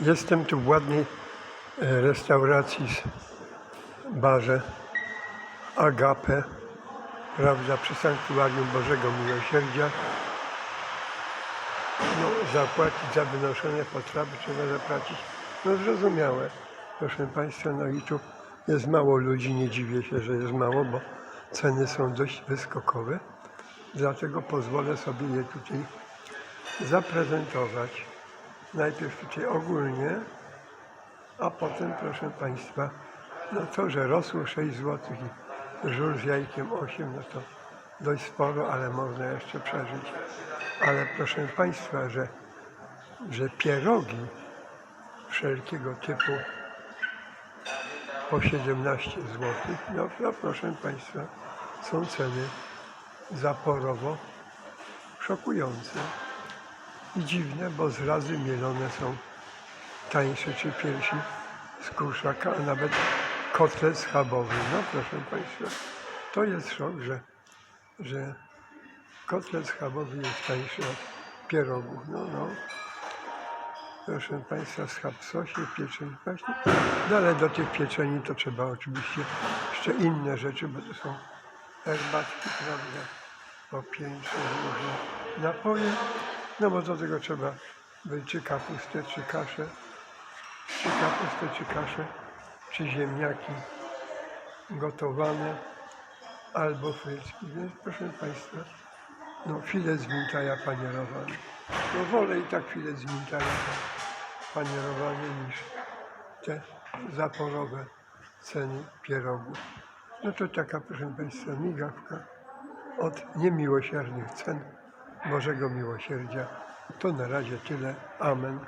Jestem tu w ładnej e, restauracji, z barze Agape, prawda, przy Sanktuarium Bożego Miłosierdzia. No, zapłacić za wynoszone potrawy trzeba zapłacić. No zrozumiałe, proszę Państwa, no i tu jest mało ludzi, nie dziwię się, że jest mało, bo ceny są dość wyskokowe. Dlatego pozwolę sobie je tutaj zaprezentować. Najpierw tutaj ogólnie, a potem, proszę Państwa, no to, że rosło 6 zł i żur z jajkiem 8, no to dość sporo, ale można jeszcze przeżyć. Ale proszę Państwa, że, że pierogi wszelkiego typu po 17 zł, no, no proszę Państwa, są ceny zaporowo szokujące i dziwne, bo zrazy mielone są tańsze czy piersi z kurczaka, a nawet kotlet schabowy. No proszę Państwa, to jest szok, że, że kotlet schabowy jest tańszy od pierogów. No, no. Proszę Państwa, schab sosie, pieczeń właśnie. No ale do tych pieczeni to trzeba oczywiście jeszcze inne rzeczy, bo to są herbatki, prawda, po sześć różne napoje. No bo do tego trzeba by czy kapustę, czy kaszę, czy kapustę, czy kaszę, czy ziemniaki gotowane, albo frytki. Więc proszę Państwa, no filet z mintaja panierowany. No wolę i tak filet z mintaja panierowany niż te zaporowe ceny pierogów. No to taka, proszę Państwa, migawka od niemiłosiernych cen Bożego Miłosierdzia. To na razie tyle. Amen.